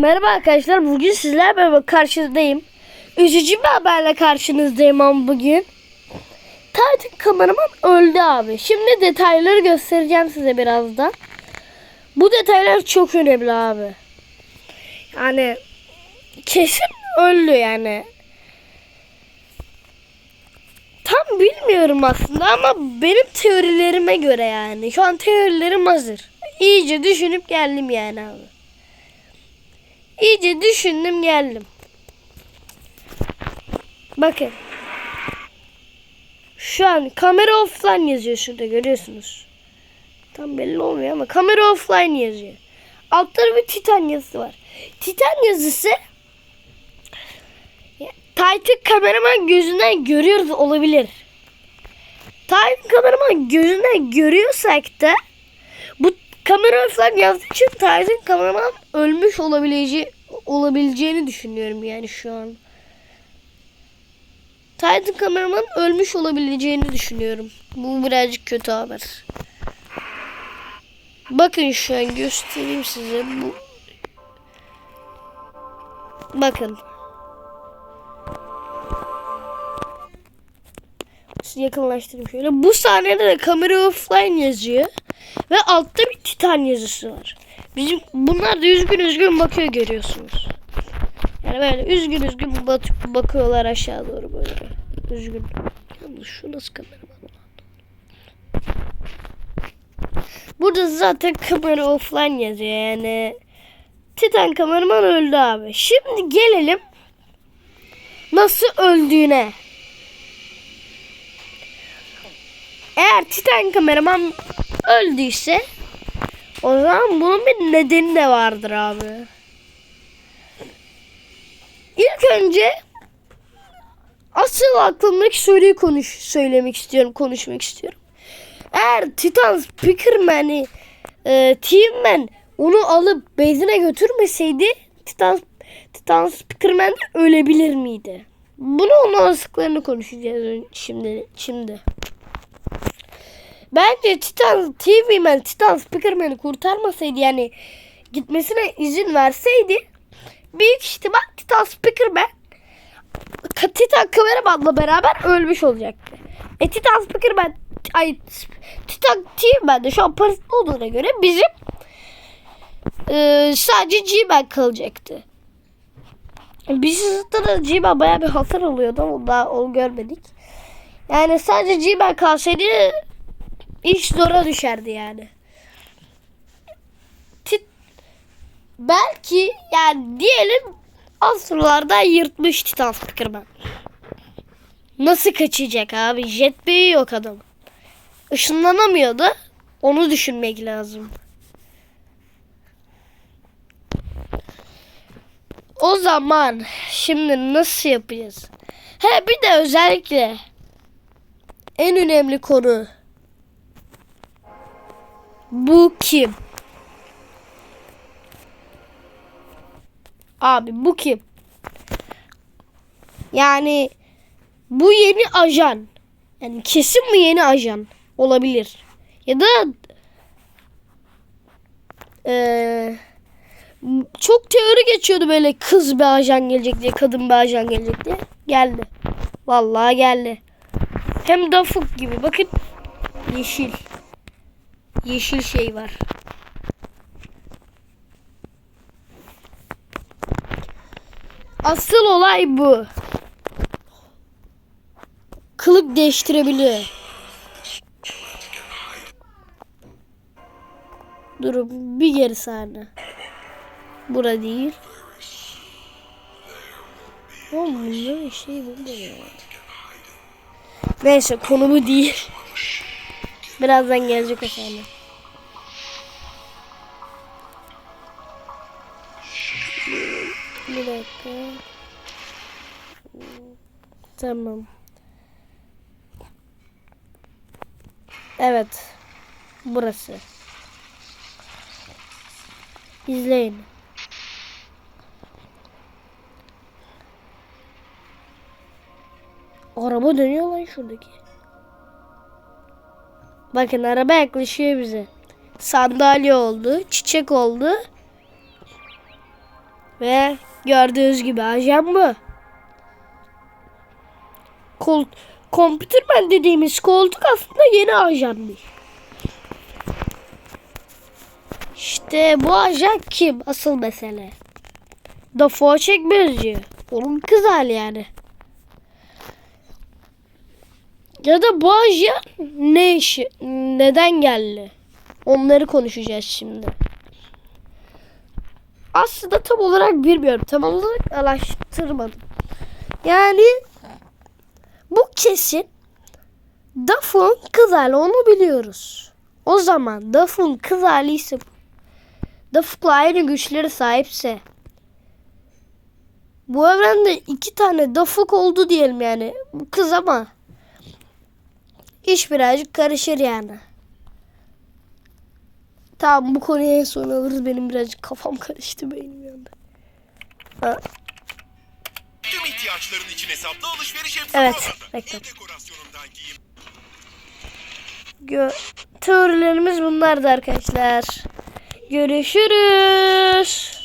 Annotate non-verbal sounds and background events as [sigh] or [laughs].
Merhaba arkadaşlar. Bugün sizlerle beraber karşınızdayım. Üzücü bir haberle karşınızdayım ama bugün. Titan kameraman öldü abi. Şimdi detayları göstereceğim size birazdan. Bu detaylar çok önemli abi. Yani kesin öldü yani. Tam bilmiyorum aslında ama benim teorilerime göre yani. Şu an teorilerim hazır. İyice düşünüp geldim yani abi. İyice düşündüm geldim. Bakın. Şu an kamera offline yazıyor şurada görüyorsunuz. Tam belli olmuyor ama kamera offline yazıyor. Altta bir Titan yazısı var. Titan yazısı Titan kameraman gözünden görüyoruz olabilir. Titan kameraman gözünden görüyorsak da kamera yazdığı için Titan kameraman ölmüş olabileceği olabileceğini düşünüyorum yani şu an. Titan kameraman ölmüş olabileceğini düşünüyorum. Bu birazcık kötü haber. Bakın şu an göstereyim size bu. Bakın. Yakınlaştırayım şöyle. Bu sahnede de kamera offline yazıyor. Ve altta bir titan yazısı var. Bizim bunlar da üzgün üzgün bakıyor görüyorsunuz. Yani böyle üzgün üzgün bat, bakıyorlar aşağı doğru böyle. Üzgün. Yalnız şu nasıl kamera Burada zaten kamera offline yazıyor yani. Titan kameraman öldü abi. Şimdi gelelim nasıl öldüğüne. Eğer Titan kameraman öldüyse o zaman bunun bir nedeni de vardır abi. İlk önce asıl aklımdaki soruyu konuş söylemek istiyorum, konuşmak istiyorum. Eğer Titan Speakerman'i e, Teamman onu alıp bezine götürmeseydi Titan Titan Speakerman de ölebilir miydi? Bunu onun olasılıklarını konuşacağız şimdi şimdi. Bence Titan TV Man Titan Speakerman'ı kurtarmasaydı yani gitmesine izin verseydi büyük ihtimal Titan Speakerman Titan Kameraman'la beraber ölmüş olacaktı. E Titan Speakerman ay Titan TV Man de şu an parasında olduğuna göre bizim e, sadece G-Man kalacaktı. Biz da G-Man bayağı bir hasar oluyordu ama daha onu görmedik. Yani sadece G-Man kalsaydı iş zora düşerdi yani. Tit Belki yani diyelim asırlarda yırtmış Titan Speakerman. Nasıl kaçacak abi? Jetpack'i yok adam. Işınlanamıyordu. Onu düşünmek lazım. O zaman şimdi nasıl yapacağız? He bir de özellikle en önemli konu bu kim? Abi bu kim? Yani bu yeni ajan. Yani kesin mi yeni ajan? Olabilir. Ya da ee, çok teori geçiyordu böyle kız bir ajan gelecek diye, kadın bir ajan gelecek diye. Geldi. Vallahi geldi. Hem dafuk gibi. Bakın yeşil yeşil şey var. Asıl olay bu. Kılık değiştirebiliyor. Durun bir geri sahne. Bura değil. Oğlum böyle şey burada ya. Neyse konumu değil. Birazdan gelecek o Bir dakika. Tamam. Evet. Burası. İzleyin. Araba dönüyor lan şuradaki. Bakın araba yaklaşıyor bize. Sandalye oldu. Çiçek oldu. Ve gördüğünüz gibi ajan bu. Kol, Computerman dediğimiz koltuk aslında yeni ajanmış. İşte bu ajan kim? Asıl mesele. Defo çekmezci. Onun kız hali yani. Ya da bu ajan ne işi? Neden geldi? Onları konuşacağız şimdi. Aslında tam olarak bilmiyorum. Tam olarak araştırmadım. Yani bu kesin Duff'un kız hali onu biliyoruz. O zaman Duff'un kız hali ise Duff'la aynı güçlere sahipse bu evrende iki tane Duff'uk oldu diyelim yani. Bu kız ama iş birazcık karışır yani. Tamam bu konuya en son alırız. Benim birazcık kafam [laughs] karıştı beynim yandı. Ha, Tüm ihtiyaçların için hesaplı alışveriş hepsi Evet, bekle. Gö teorilerimiz bunlardı arkadaşlar. Görüşürüz.